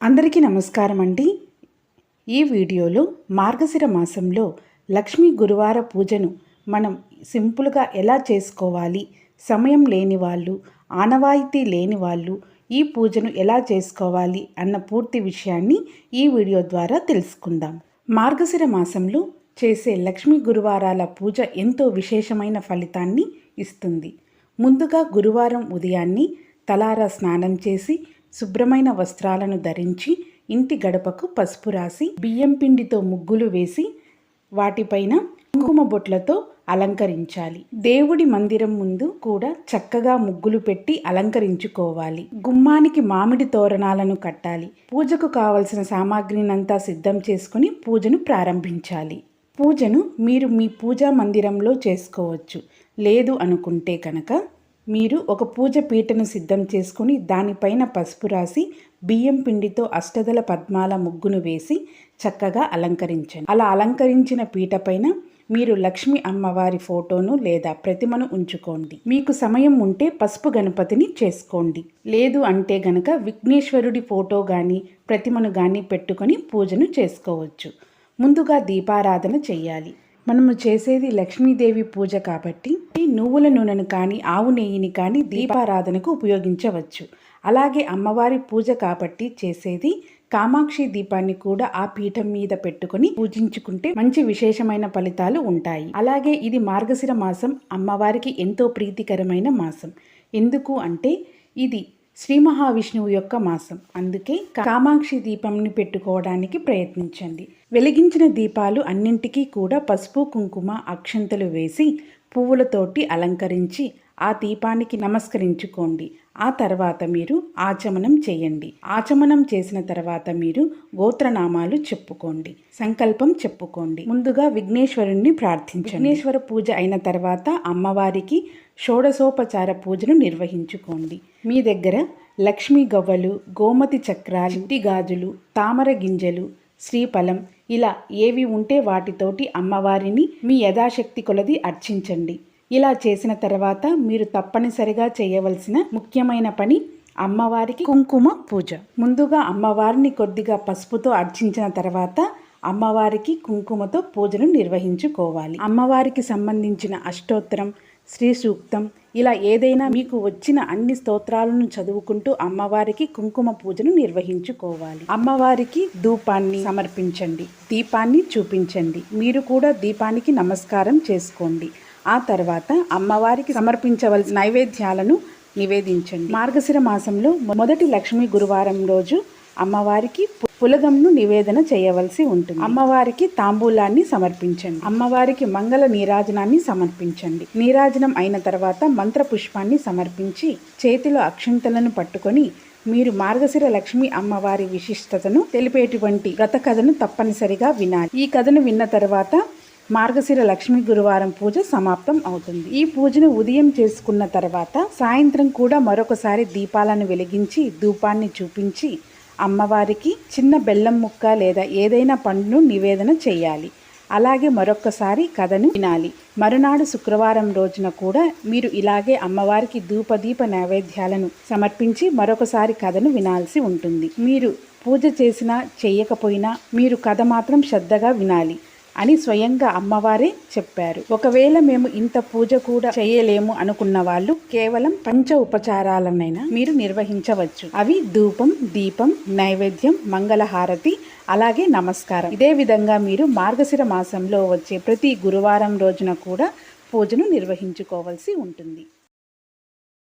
అందరికీ నమస్కారం అండి. ఈ వీడియోలో మార్గశిర మాసంలో లక్ష్మీ గురువార పూజను మనం సింపుల్గా ఎలా చేసుకోవాలి సమయం లేని వాళ్ళు ఆనవాయితీ లేని వాళ్ళు ఈ పూజను ఎలా చేసుకోవాలి అన్న పూర్తి విషయాన్ని ఈ వీడియో ద్వారా తెలుసుకుందాం. మార్గశిర మాసంలో చేసే లక్ష్మీ గురువారాల పూజ ఎంతో విశేషమైన ఫలితాన్ని ఇస్తుంది. ముందుగా గురువారం ఉదయాన్ని తలారా స్నానం చేసి శుభ్రమైన వస్త్రాలను ధరించి ఇంటి గడపకు పసుపు రాసి బియ్యం పిండితో ముగ్గులు వేసి వాటిపైన కుంకుమ బొట్లతో అలంకరించాలి. దేవుడి మందిరం ముందు కూడా చక్కగా ముగ్గులు పెట్టి అలంకరించుకోవాలి. గుమ్మానికి మామిడి తోరణాలను కట్టాలి. పూజకు కావలసిన సామాగ్రినంతా సిద్ధం చేసుకుని పూజను ప్రారంభించాలి. పూజను మీరు మీ పూజా మందిరంలో చేసుకోవచ్చు. లేదు అనుకుంటే కనుక మీరు ఒక పూజ పీటను సిద్ధం చేసుకుని దానిపైన పసుపు రాసి బియ్యం పిండితో అష్టదల పద్మాల ముగ్గును వేసి చక్కగా అలంకరించండి. అలా అలంకరించిన పీట పైన మీరు లక్ష్మి అమ్మవారి ఫోటోను లేదా ప్రతిమను ఉంచుకోండి. మీకు సమయం ఉంటే పసుపు గణపతిని చేసుకోండి. లేదు అంటే గనక విఘ్నేశ్వరుడి ఫోటో కానీ ప్రతిమను కానీ పెట్టుకొని పూజను చేసుకోవచ్చు. ముందుగా దీపారాధన చేయాలి. మనము చేసేది లక్ష్మీదేవి పూజ కాబట్టి నువ్వుల నూనెను కానీ ఆవు నెయ్యిని కానీ దీపారాధనకు ఉపయోగించవచ్చు. అలాగే అమ్మవారి పూజ కాబట్టి చేసేది కామాక్షి దీపాన్ని కూడా ఆ పీఠం మీద పెట్టుకుని పూజించుకుంటే మంచి విశేషమైన ఫలితాలు ఉంటాయి. అలాగే ఇది మార్గశిర మాసం అమ్మవారికి ఎంతో ప్రీతికరమైన మాసం. ఎందుకు అంటే ఇది శ్రీ మహావిష్ణువు యొక్క మాసం. అందుకే కామాక్షి దీపంని పెట్టుకోవడానికి ప్రయత్నించండి. వెలిగించిన దీపాలు అన్నింటికీ కూడా పసుపు కుంకుమ అక్షంతలు వేసి పువ్వులతోటి అలంకరించి ఆ దీపానికి నమస్కరించుకోండి. ఆ తర్వాత మీరు ఆచమనం చేయండి. ఆచమనం చేసిన తర్వాత మీరు గోత్రనామాలు చెప్పుకోండి. సంకల్పం చెప్పుకోండి. ముందుగా విఘ్నేశ్వరుణ్ణి ప్రార్థించండి. విఘ్నేశ్వర పూజ అయిన తర్వాత అమ్మవారికి షోడశోపచార పూజను నిర్వహించుకోండి. మీ దగ్గర లక్ష్మీ గవ్వలు గోమతి చక్రాలు ఇంటి గాజులు తామర గింజలు శ్రీఫలం ఇలా ఏవి ఉంటే వాటితోటి అమ్మవారిని మీ యథాశక్తి కొలది అర్చించండి. ఇలా చేసిన తర్వాత మీరు తప్పనిసరిగా చేయవలసిన ముఖ్యమైన పని అమ్మవారికి కుంకుమ పూజ. ముందుగా అమ్మవారిని కొద్దిగా పసుపుతో అర్చించిన తర్వాత అమ్మవారికి కుంకుమతో పూజను నిర్వహించుకోవాలి. అమ్మవారికి సంబంధించిన అష్టోత్తరం శ్రీ సూక్తం ఇలా ఏదైనా మీకు వచ్చిన అన్ని స్తోత్రాలను చదువుకుంటూ అమ్మవారికి కుంకుమ పూజను నిర్వహించుకోవాలి. అమ్మవారికి ధూపాన్ని సమర్పించండి దీపాన్ని చూపించండి. మీరు కూడా దీపానికి నమస్కారం చేసుకోండి. ఆ తర్వాత అమ్మవారికి సమర్పించవలసిన నైవేద్యాలను నివేదించండి. మార్గశిర మాసంలో మొదటి లక్ష్మీ గురువారం రోజు అమ్మవారికి పులగంను నివేదన చేయవలసి ఉంటుంది. అమ్మవారికి తాంబూలాన్ని సమర్పించండి. అమ్మవారికి మంగళ నీరాజనాన్ని సమర్పించండి. నీరాజనం అయిన తర్వాత మంత్ర పుష్పాన్ని సమర్పించి చేతిలో అక్షింతలను పట్టుకొని మీరు మార్గశిర లక్ష్మి అమ్మవారి విశిష్టతను తెలిపేటువంటి వ్రత కథను తప్పనిసరిగా వినాలి. ఈ కథను విన్న తర్వాత మార్గశిర లక్ష్మీ గురువారం పూజ సమాప్తం అవుతుంది. ఈ పూజను ఉదయం చేసుకున్న తర్వాత సాయంత్రం కూడా మరొకసారి దీపాలను వెలిగించి ధూపాన్ని చూపించి అమ్మవారికి చిన్న బెల్లం ముక్క లేదా ఏదైనా పండును నివేదన చేయాలి. అలాగే మరొక్కసారి కథను వినాలి. మరునాడు శుక్రవారం రోజున కూడా మీరు ఇలాగే అమ్మవారికి ధూపదీప నైవేద్యాలను సమర్పించి మరొకసారి కథను వినాల్సి ఉంటుంది. మీరు పూజ చేసినా చేయకపోయినా మీరు కథ మాత్రం శ్రద్ధగా వినాలి. అని స్వయంగా అమ్మవారే చెప్పారు. ఒకవేళ మేము ఇంత పూజ కూడా చేయలేము అనుకున్న వాళ్ళు కేవలం పంచ ఉపచారాలనైనా మీరు నిర్వహించవచ్చు. అవి ధూపం దీపం నైవేద్యం మంగళహారతి అలాగే నమస్కారం. ఇదే విధంగా మీరు మార్గశిర మాసంలో వచ్చే ప్రతి గురువారం రోజున కూడా పూజను నిర్వహించుకోవాల్సి ఉంటుంది.